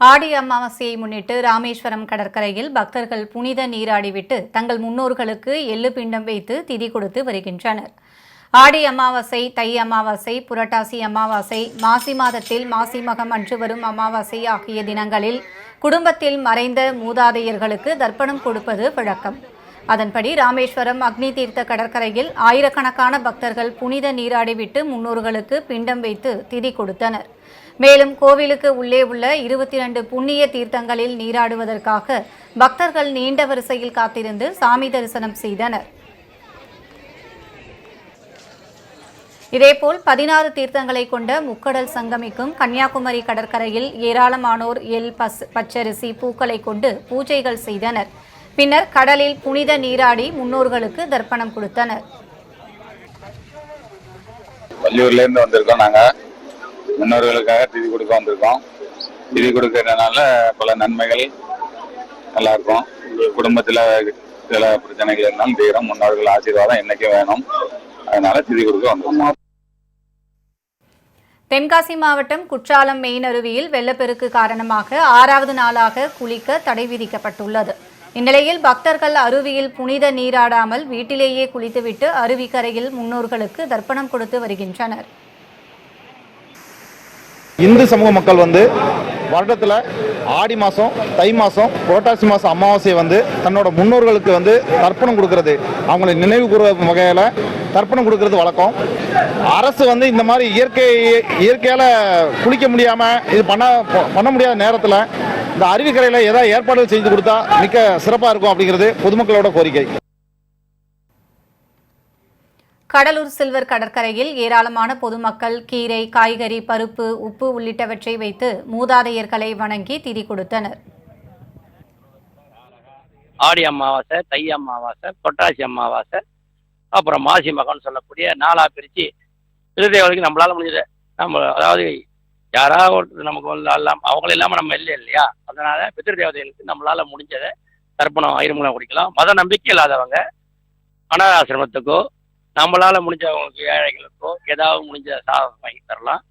ஆடி அமாவாசையை முன்னிட்டு ராமேஸ்வரம் கடற்கரையில் பக்தர்கள் புனித நீராடிவிட்டு தங்கள் முன்னோர்களுக்கு எள்ளு பிண்டம் வைத்து திதி கொடுத்து வருகின்றனர். ஆடி அமாவாசை தை அமாவாசை புரட்டாசி அமாவாசை மாசி மாதத்தில் மாசி மகம் அன்று வரும் அமாவாசை ஆகிய தினங்களில் குடும்பத்தில் மறைந்த மூதாதையர்களுக்கு தர்ப்பணம் கொடுப்பது வழக்கம். அதன்படி ராமேஸ்வரம் அக்னி தீர்த்த கடற்கரையில் ஆயிரக்கணக்கான பக்தர்கள் புனித நீராடிவிட்டு முன்னோர்களுக்கு பிண்டம் வைத்து திதி கொடுத்தனர். மேலும் கோவிலுக்கு உள்ளே உள்ள இருபத்தி இரண்டு புண்ணிய தீர்த்தங்களில் நீராடுவதற்காக பக்தர்கள் நீண்ட வரிசையில் காத்திருந்து சாமி தரிசனம் செய்தனர். இதேபோல் பதினாறு தீர்த்தங்களை கொண்ட முக்கடல் சங்கமிக்கும் கன்னியாகுமரி கடற்கரையில் ஏராளமானோர் எல் பஸ் பச்சரிசி பூக்களை கொண்டு பூஜைகள் செய்தனர். பின்னர் கடலில் புனித நீராடி முன்னோர்களுக்கு தர்ப்பணம் கொடுத்தனர். வள்ளியூர்லேருந்து வந்திருக்கோம் நாங்கள் முன்னோர்களுக்காக திதி கொடுக்க வந்திருக்கோம். திதி கொடுக்கறதுனால பல நன்மைகள் நல்லா இருக்கும் குடும்பத்தில் சில பிரச்சனைகள் இருந்தாலும் தீரம் முன்னோர்கள் ஆசீர்வாதம் என்னைக்கும் வேணும். அதனால திதி கொடுக்க வந்திருக்கோம். தென்காசி மாவட்டம் குற்றாலம் மெயின் அருவியில் வெள்ளப்பெருக்கு காரணமாக ஆறாவது நாளாக குளிக்க தடை விதிக்கப்பட்டுள்ளது. இந்நிலையில் பக்தர்கள் அருவியில் புனித நீராடாமல் வீட்டிலேயே குளித்துவிட்டு அருவிக்கரையில் முன்னோர்களுக்கு தர்ப்பணம் கொடுத்து வருகின்றனர். இந்து சமூக மக்கள் வந்து வருடத்தில் ஆடி மாதம் தை மாதம் புரட்டாசி மாதம் அமாவாசை வந்து தன்னோட முன்னோர்களுக்கு வந்து தர்ப்பணம் கொடுக்கறது. அவங்களை நினைவு கூற வகையில் தர்ப்பணம் கொடுக்கறது வழக்கம். அரசு வந்து இந்த மாதிரி இயற்கை இயற்கையால் குளிக்க முடியாமல் இது பண்ண பண்ண முடியாத நேரத்தில் இந்த அருவிக்கரையில் ஏதாவது ஏற்பாடுகள் செய்து கொடுத்தா மிக்க சிறப்பாக இருக்கும் அப்படிங்கிறது பொதுமக்களோட கோரிக்கை. கடலூர் சில்வர் கடற்கரையில் ஏராளமான பொதுமக்கள் கீரை காய்கறி பருப்பு உப்பு உள்ளிட்டவற்றை வைத்து மூதாதையர்களை வணங்கி திதி கொடுத்தனர். ஆடி அமாவாசை தை அமாவாசை பொட்டாசி அமாவாசை அப்புறம் மாசி மகன் சொல்லக்கூடிய நாளா பிரித்து திருதேவதைக்கு நம்மளால முடிஞ்சது நம்ம அதாவது யாராவது ஒருத்தர் நமக்கு வந்து அவங்கள இல்லாமல் நம்ம இல்லை இல்லையா? அதனால பித்திருதேவதைகளுக்கு நம்மளால முடிஞ்சதை தர்ப்பணம் ஐரமுலம் குடிக்கலாம். மத நம்பிக்கை இல்லாதவங்க அனாத ஆசிரமத்துக்கோ நம்மளால முடிஞ்சவங்களுக்கு ஏழைகளுக்கோ ஏதாவது முடிஞ்ச சாதம் வாங்கி தரலாம்.